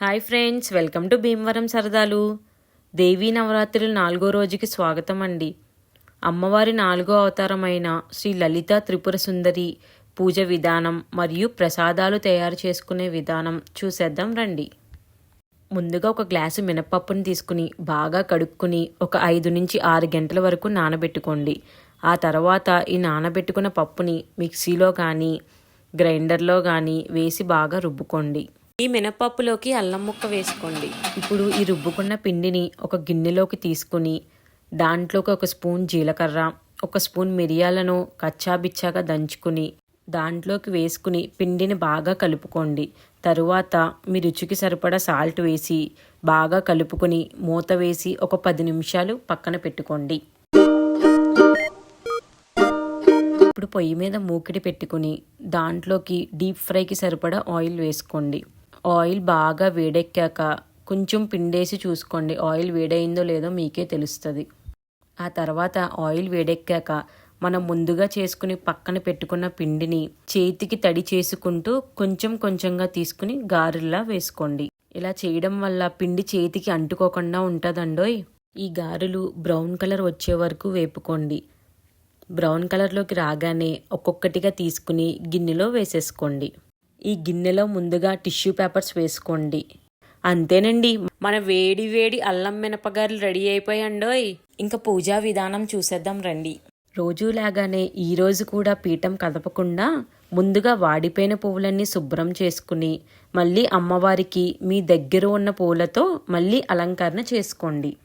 Hi friends welcome to Bhimavaram సరదాలు. దేవీ నవరాత్రులు నాలుగో రోజుకి స్వాగతం అండి. అమ్మవారి నాలుగో అవతారమైన శ్రీ లలిత త్రిపుర సుందరి పూజ విధానం మరియు ప్రసాదాలు తయారు చేసుకునే విధానం చూసేద్దాం రండి. ముందుగా ఒక గ్లాసు మినపప్పును తీసుకుని బాగా కడుక్కుని ఒక ఐదు నుంచి ఆరు గంటల వరకు నానబెట్టుకోండి. ఆ తర్వాత ఈ నానబెట్టుకున్న పప్పుని మిక్సీలో కానీ గ్రైండర్లో కానీ వేసి బాగా రుబ్బుకోండి. ఈ మినపప్పులోకి అల్లం ముక్క వేసుకోండి. ఇప్పుడు ఈ రుబ్బుకున్న పిండిని ఒక గిన్నెలోకి తీసుకుని దాంట్లోకి ఒక స్పూన్ జీలకర్ర ఒక స్పూన్ మిరియాలను కచ్చాబిచ్చాగా దంచుకుని దాంట్లోకి వేసుకుని పిండిని బాగా కలుపుకోండి. తరువాత మీ రుచికి సరిపడా సాల్ట్ వేసి బాగా కలుపుకొని మూత వేసి ఒక పది నిమిషాలు పక్కన పెట్టుకోండి. ఇప్పుడు పొయ్యి మీద మూకిడి పెట్టుకుని దాంట్లోకి డీప్ ఫ్రైకి సరిపడా ఆయిల్ వేసుకోండి. ఆయిల్ బాగా వేడెక్కాక కొంచెం పిండేసి చూసుకోండి. ఆయిల్ వేడైందో లేదో మీకే తెలుస్తుంది. ఆ తర్వాత ఆయిల్ వేడెక్కాక మనం ముందుగా చేసుకుని పక్కన పెట్టుకున్న పిండిని చేతికి తడి చేసుకుంటూ కొంచెం కొంచెంగా తీసుకుని గారెల్లా వేసుకోండి. ఇలా చేయడం వల్ల పిండి చేతికి అంటుకోకుండా ఉంటుందండోయ్. ఈ గారెలు బ్రౌన్ కలర్ వచ్చే వరకు వేపుకోండి. బ్రౌన్ కలర్లోకి రాగానే ఒక్కొక్కటిగా తీసుకుని గిన్నెలో వేసేసుకోండి. ఈ గిన్నెలో ముందుగా టిష్యూ పేపర్స్ వేసుకోండి. అంతేనండి. మన వేడి వేడి అల్లం మినపగారులు రెడీ అయిపోయాండోయ్ ఇంకా పూజా విధానం చూసేద్దాం రండి. రోజులాగానే ఈ రోజు కూడా పీఠం కదపకుండా ముందుగా వాడిపోయిన పువ్వులన్నీ శుభ్రం చేసుకుని మళ్ళీ అమ్మవారికి మీ దగ్గర ఉన్న పూలతో మళ్ళీ అలంకరణ చేసుకోండి.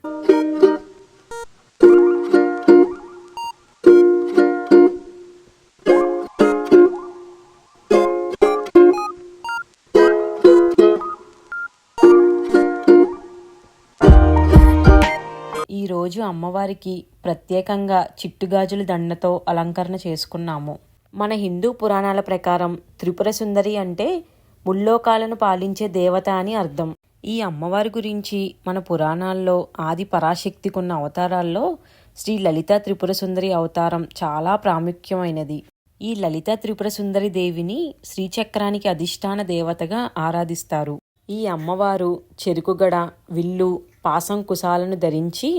ఈరోజు అమ్మవారికి ప్రత్యేకంగా చిట్టుగాజుల దండతో అలంకరణ చేసుకున్నాము. మన హిందూ పురాణాల ప్రకారం త్రిపుర సుందరి అంటే ముల్లోకాలను పాలించే దేవత అని అర్థం. ఈ అమ్మవారి గురించి మన పురాణాల్లో ఆది పరాశక్తికున్న అవతారాల్లో శ్రీ లలిత త్రిపుర సుందరి అవతారం చాలా ప్రాముఖ్యమైనది. ఈ లలిత త్రిపుర సుందరి దేవిని శ్రీచక్రానికి అధిష్టాన దేవతగా ఆరాధిస్తారు. ఈ అమ్మవారు చెరుకుగడ విల్లు పాసం కుశాలను ధరించి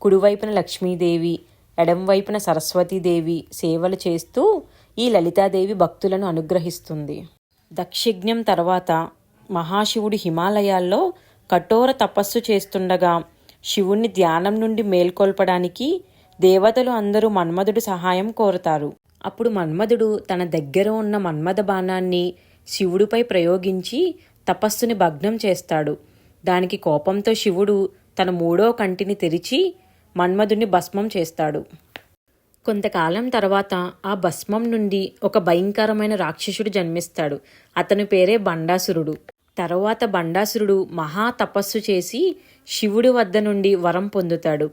కుడివైపున లక్ష్మీదేవి ఎడంవైపున సరస్వతీదేవి సేవలు చేస్తూ ఈ లలితాదేవి భక్తులను అనుగ్రహిస్తుంది. దక్షిజ్ఞం తర్వాత మహాశివుడు హిమాలయాల్లో కఠోర తపస్సు చేస్తుండగా శివుణ్ణి ధ్యానం నుండి మేల్కొల్పడానికి దేవతలు అందరూ మన్మధుడు సహాయం కోరుతారు. అప్పుడు మన్మధుడు తన దగ్గర ఉన్న మన్మథ బాణాన్ని శివుడిపై ప్రయోగించి తపస్సుని భగ్నం చేస్తాడు. దానికి కోపంతో శివుడు తన మూడో కంటిని తెరిచి మన్మధుని భస్మం చేస్తాడు. కొంతకాలం తర్వాత ఆ భస్మం నుండి ఒక భయంకరమైన రాక్షసుడు జన్మిస్తాడు. అతని పేరే బండాసురుడు. తర్వాత బండాసురుడు మహా తపస్సు చేసి శివుడి వద్ద నుండి వరం పొందుతాడు.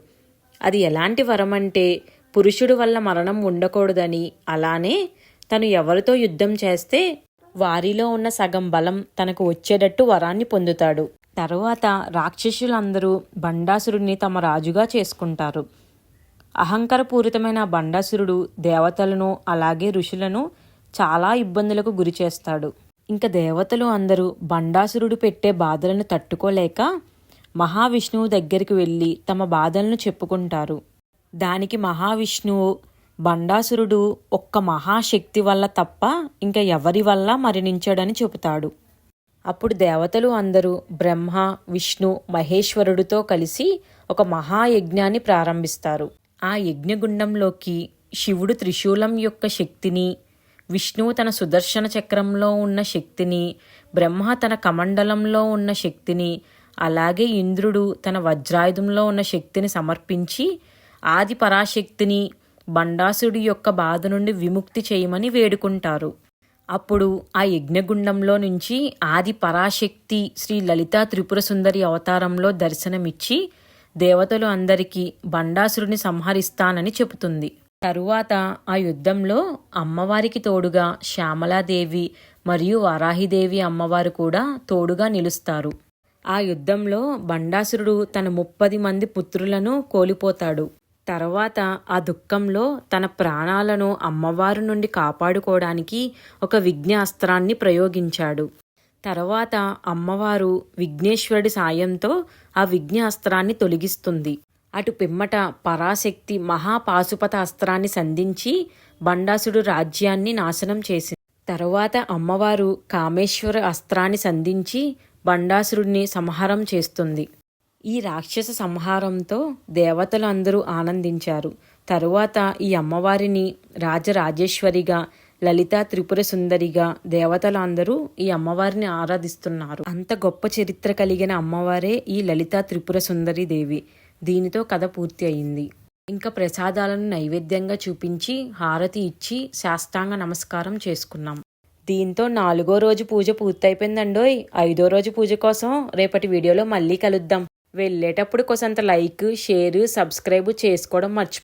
అది ఎలాంటి వరం అంటే పురుషుడు వల్ల మరణం ఉండకూడదని అలానే తను ఎవరితో యుద్ధం చేస్తే వారిలో ఉన్న సగం బలం తనకు వచ్చేటట్టు వరాన్ని పొందుతాడు. తరువాత రాక్షసులందరూ బండాసురుడిని తమ రాజుగా చేసుకుంటారు. అహంకారపూరితమైన బండాసురుడు దేవతలను అలాగే ఋషులను చాలా ఇబ్బందులకు గురి చేస్తాడు. ఇంకా దేవతలు అందరూ బండాసురుడు పెట్టే బాధలను తట్టుకోలేక మహావిష్ణువు దగ్గరికి వెళ్ళి తమ బాధలను చెప్పుకుంటారు. దానికి మహావిష్ణువు బండాసురుడు ఒక్క మహాశక్తి వల్ల తప్ప ఇంకా ఎవరి వల్ల మరణించాడని చెబుతాడు. అప్పుడు దేవతలు అందరూ బ్రహ్మ విష్ణు మహేశ్వరుడితో కలిసి ఒక మహాయజ్ఞాన్ని ప్రారంభిస్తారు. ఆ యజ్ఞగుండంలోకి శివుడు త్రిశూలం యొక్క శక్తిని విష్ణువు తన సుదర్శన చక్రంలో ఉన్న శక్తిని బ్రహ్మ తన కమండలంలో ఉన్న శక్తిని అలాగే ఇంద్రుడు తన వజ్రాయుధంలో ఉన్న శక్తిని సమర్పించి ఆది పరాశక్తిని బండాసుడి యొక్క బాధ నుండి విముక్తి చేయమని వేడుకుంటారు. అప్పుడు ఆ యజ్ఞగుండంలో నుంచి ఆది పరాశక్తి శ్రీ లలితా త్రిపుర సుందరి అవతారంలో దర్శనమిచ్చి దేవతలు అందరికీ బండాసురుని సంహరిస్తానని చెబుతుంది. తరువాత ఆ యుద్ధంలో అమ్మవారికి తోడుగా శ్యామలాదేవి మరియు వారాహిదేవి అమ్మవారు కూడా తోడుగా నిలుస్తారు. ఆ యుద్ధంలో బండాసురుడు తన ముప్పది మంది పుత్రులను కోల్పోతాడు. తర్వాత ఆ దుఃఖంలో తన ప్రాణాలను అమ్మవారు నుండి కాపాడుకోవడానికి ఒక విజ్ఞాస్త్రాన్ని ప్రయోగించాడు. తర్వాత అమ్మవారు విఘ్నేశ్వరుడి సాయంతో ఆ విఘ్న అస్త్రాన్ని తొలగిస్తుంది. అటు పిమ్మట పరాశక్తి మహాపాశుపత అస్త్రాన్ని సంధించి బండాసుడు రాజ్యాన్ని నాశనం చేసింది. తరువాత అమ్మవారు కామేశ్వర అస్త్రాన్ని సంధించి బండాసురుడిని సంహారం చేస్తుంది. ఈ రాక్షస సంహారంతో దేవతలు అందరూ ఆనందించారు. తరువాత ఈ అమ్మవారిని రాజరాజేశ్వరిగా లలిత త్రిపుర సుందరిగా దేవతలందరూ ఈ అమ్మవారిని ఆరాధిస్తున్నారు. అంత గొప్ప చరిత్ర కలిగిన అమ్మవారే ఈ లలిత త్రిపుర సుందరి దేవి. దీనితో కథ పూర్తి అయింది. ఇంకా ప్రసాదాలను నైవేద్యంగా చూపించి హారతి ఇచ్చి శాస్త్రాంగ నమస్కారం చేసుకున్నాం. దీంతో నాలుగో రోజు పూజ పూర్తయిపోయిందండోయ్. ఐదో రోజు పూజ కోసం రేపటి వీడియోలో మళ్ళీ కలుద్దాం. వెళ్ళేటప్పుడు కొంత లైక్ షేర్ సబ్స్క్రైబ్ చేసుకోవడం మర్చిపో